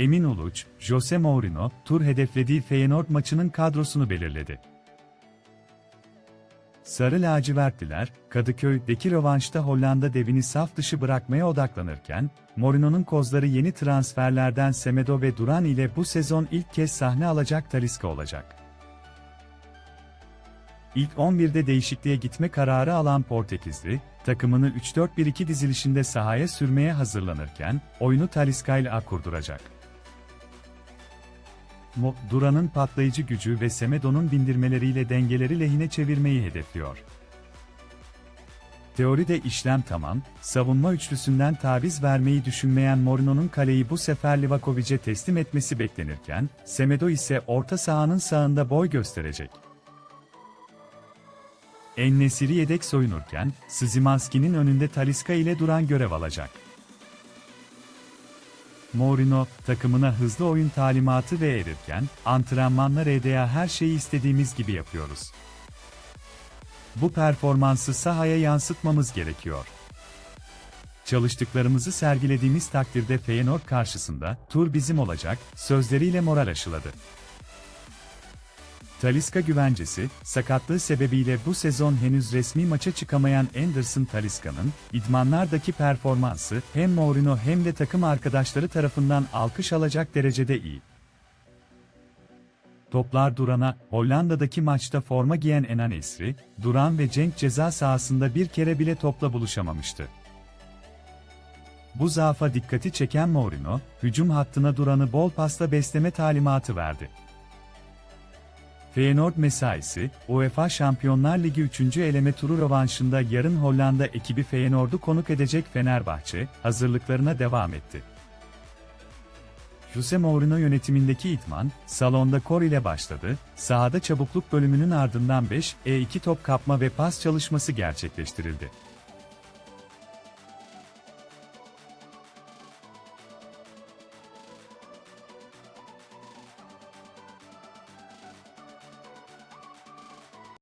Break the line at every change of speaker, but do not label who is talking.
Emin Uluç, Jose Mourinho, tur hedeflediği Feyenoord maçının kadrosunu belirledi. Sarı lacivertliler, Kadıköy'deki rövanşta Hollanda devini saf dışı bırakmaya odaklanırken, Mourinho'nun kozları yeni transferlerden Semedo ve Duran ile bu sezon ilk kez sahne alacak Talisca olacak. İlk 11'de değişikliğe gitme kararı alan Portekizli, takımını 3-4-1-2 dizilişinde sahaya sürmeye hazırlanırken, oyunu Talisca ile kurduracak. Mo, Duran'ın patlayıcı gücü ve Semedo'nun bindirmeleriyle dengeleri lehine çevirmeyi hedefliyor. Teoride işlem tamam, savunma üçlüsünden taviz vermeyi düşünmeyen Mourinho'nun kaleyi bu sefer Livakovic'e teslim etmesi beklenirken, Semedo ise orta sahanın sağında boy gösterecek. En-Nesyri yedek soyunurken, Szymanski'nin önünde Talisca ile Duran görev alacak. Mourinho, takımına hızlı oyun talimatı verirken, antrenmanlar EDA her şeyi istediğimiz gibi yapıyoruz. Bu performansı sahaya yansıtmamız gerekiyor. Çalıştıklarımızı sergilediğimiz takdirde Feyenoord karşısında, tur bizim olacak, sözleriyle moral aşıladı. Talisca güvencesi, sakatlığı sebebiyle bu sezon henüz resmi maça çıkamayan Anderson Talisca'nın, idmanlardaki performansı hem Mourinho hem de takım arkadaşları tarafından alkış alacak derecede iyi. Toplar Duran'a, Hollanda'daki maçta forma giyen Enan Esri, Duran ve Cenk ceza sahasında bir kere bile topla buluşamamıştı. Bu zaafa dikkati çeken Mourinho, hücum hattına Duran'ı bol pasta besleme talimatı verdi. Feyenoord mesaisi, UEFA Şampiyonlar Ligi 3. eleme turu rövanşında yarın Hollanda ekibi Feyenoord'u konuk edecek Fenerbahçe, hazırlıklarına devam etti. Jose Mourinho yönetimindeki idman, salonda kor ile başladı, sahada çabukluk bölümünün ardından 5, E2 top kapma ve pas çalışması gerçekleştirildi.